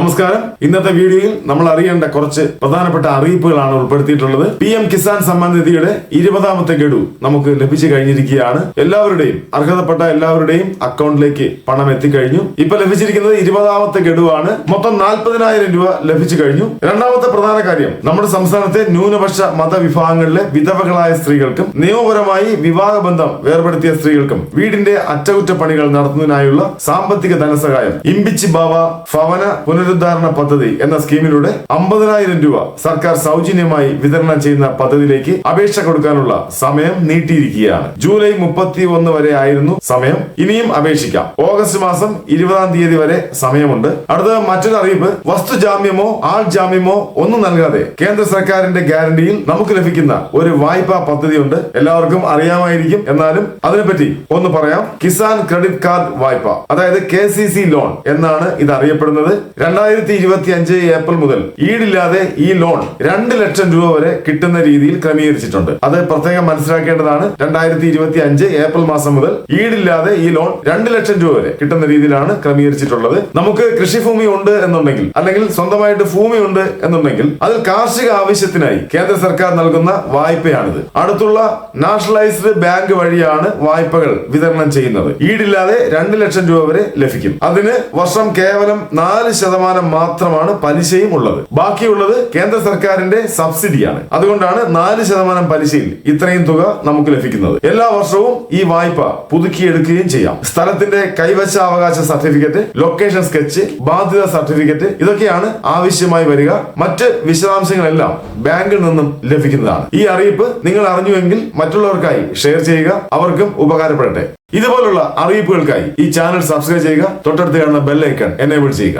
നമസ്കാരം. ഇന്നത്തെ വീഡിയോയിൽ നമ്മൾ അറിയേണ്ട കുറച്ച് പ്രധാനപ്പെട്ട അറിയിപ്പുകളാണ് ഉൾപ്പെടുത്തിയിട്ടുള്ളത്. പി എം കിസാൻ സമ്മാൻ നിധിയുടെ ഇരുപതാമത്തെ ഗഡു നമുക്ക് ലഭിച്ചു കഴിഞ്ഞിരിക്കുകയാണ്. എല്ലാവരുടെയും അർഹതപ്പെട്ട എല്ലാവരുടെയും അക്കൗണ്ടിലേക്ക് പണം എത്തിക്കഴിഞ്ഞു. ഇപ്പൊ ലഭിച്ചിരിക്കുന്നത് ഇരുപതാമത്തെ ഗഡുവാണ്. മൊത്തം നാൽപ്പതിനായിരം രൂപ ലഭിച്ചു കഴിഞ്ഞു. രണ്ടാമത്തെ പ്രധാന കാര്യം നമ്മുടെ സംസ്ഥാനത്തെ ന്യൂനപക്ഷ മതവിഭാഗങ്ങളിലെ വിധവകളായ സ്ത്രീകൾക്കും നിയമപരമായി വിവാഹ ബന്ധം വേർപെടുത്തിയ സ്ത്രീകൾക്കും വീടിന്റെ അറ്റകുറ്റപ്പണികൾ നടത്തുന്നതിനായുള്ള സാമ്പത്തിക ധനസഹായം ഇമ്പിച്ചി ബാവ ഭവന പുനരുദ്ധാരണ പദ്ധതി എന്ന സ്കീമിലൂടെ അമ്പതിനായിരം രൂപ സർക്കാർ സൗജന്യമായി വിതരണം ചെയ്യുന്ന പദ്ധതിയിലേക്ക് അപേക്ഷ കൊടുക്കാനുള്ള സമയം നീട്ടിയിരിക്കുകയാണ്. ജൂലൈ മുപ്പത്തി ഒന്ന് വരെ ആയിരുന്നു സമയം. ഇനിയും അപേക്ഷിക്കാം. ഓഗസ്റ്റ് മാസം ഇരുപതാം തീയതി വരെ സമയമുണ്ട്. അടുത്ത മറ്റൊരു അറിയിപ്പ് വസ്തുജാമ്യമോ ആൾ ജാമ്യമോ ഒന്നും നൽകാതെ കേന്ദ്ര സർക്കാരിന്റെ ഗ്യാരണ്ടിയിൽ നമുക്ക് ലഭിക്കുന്ന ഒരു വായ്പാ പദ്ധതിയുണ്ട്. എല്ലാവർക്കും അറിയാമായിരിക്കും. എന്നാലും അതിനെപ്പറ്റി ഒന്ന് പറയാം. കിസാൻ ക്രെഡിറ്റ് കാർഡ് വായ്പ അതായത് കെ സി സി ലോൺ എന്നാണ് ഇത് അറിയപ്പെടുന്നത്. രണ്ടായിരത്തി ഇരുപത്തി അഞ്ച് ഏപ്രിൽ മുതൽ ഈടില്ലാതെ ഈ ലോൺ രണ്ട് ലക്ഷം രൂപ വരെ കിട്ടുന്ന രീതിയിൽ ക്രമീകരിച്ചിട്ടുണ്ട്. അത് പ്രത്യേകം മനസ്സിലാക്കേണ്ടതാണ്. രണ്ടായിരത്തി ഇരുപത്തി അഞ്ച് ഏപ്രിൽ മാസം മുതൽ ഈടില്ലാതെ ഈ ലോൺ രണ്ട് ലക്ഷം രൂപ വരെ കിട്ടുന്ന രീതിയിലാണ് ക്രമീകരിച്ചിട്ടുള്ളത്. നമുക്ക് കൃഷിഭൂമി ഉണ്ട് എന്നുണ്ടെങ്കിൽ അല്ലെങ്കിൽ സ്വന്തമായിട്ട് ഭൂമി ഉണ്ട് എന്നുണ്ടെങ്കിൽ അതിൽ കാർഷിക ആവശ്യത്തിനായി കേന്ദ്ര സർക്കാർ നൽകുന്ന വായ്പയാണിത്. അടുത്തുള്ള നാഷണലൈസ്ഡ് ബാങ്ക് വഴിയാണ് വായ്പകൾ വിതരണം ചെയ്യുന്നത്. ഈടില്ലാതെ രണ്ട് ലക്ഷം രൂപ വരെ ലഭിക്കും. അതിന് വർഷം കേവലം നാല് ശതമാനം മാത്രമാണ് പലിശയും ഉള്ളത്. ബാക്കിയുള്ളത് കേന്ദ്ര സർക്കാരിന്റെ സബ്സിഡിയാണ്. അതുകൊണ്ടാണ് നാല് ശതമാനം പലിശയിൽ ഇത്രയും തുക നമുക്ക് ലഭിക്കുന്നത്. എല്ലാ വർഷവും ഈ വായ്പ പുതുക്കിയെടുക്കുകയും ചെയ്യാം. സ്ഥലത്തിന്റെ കൈവശാവകാശ സർട്ടിഫിക്കറ്റ് ലൊക്കേഷൻ സ്കെച്ച് ബാധ്യത സർട്ടിഫിക്കറ്റ് ഇതൊക്കെയാണ് ആവശ്യമായി വരിക. മറ്റ് വിശദാംശങ്ങളെല്ലാം ബാങ്കിൽ നിന്നും ലഭിക്കുന്നതാണ്. ഈ അറിയിപ്പ് നിങ്ങൾ അറിഞ്ഞുവെങ്കിൽ മറ്റുള്ളവർക്കായി ഷെയർ ചെയ്യുക. അവർക്കും ഉപകാരപ്പെടട്ടെ. ഇതുപോലുള്ള അറിയിപ്പുകൾക്കായി ഈ ചാനൽ സബ്സ്ക്രൈബ് ചെയ്യുക. തൊട്ടടുത്ത് കാണുന്ന ബെല്ലൈക്കൺ എനേബിൾ ചെയ്യുക.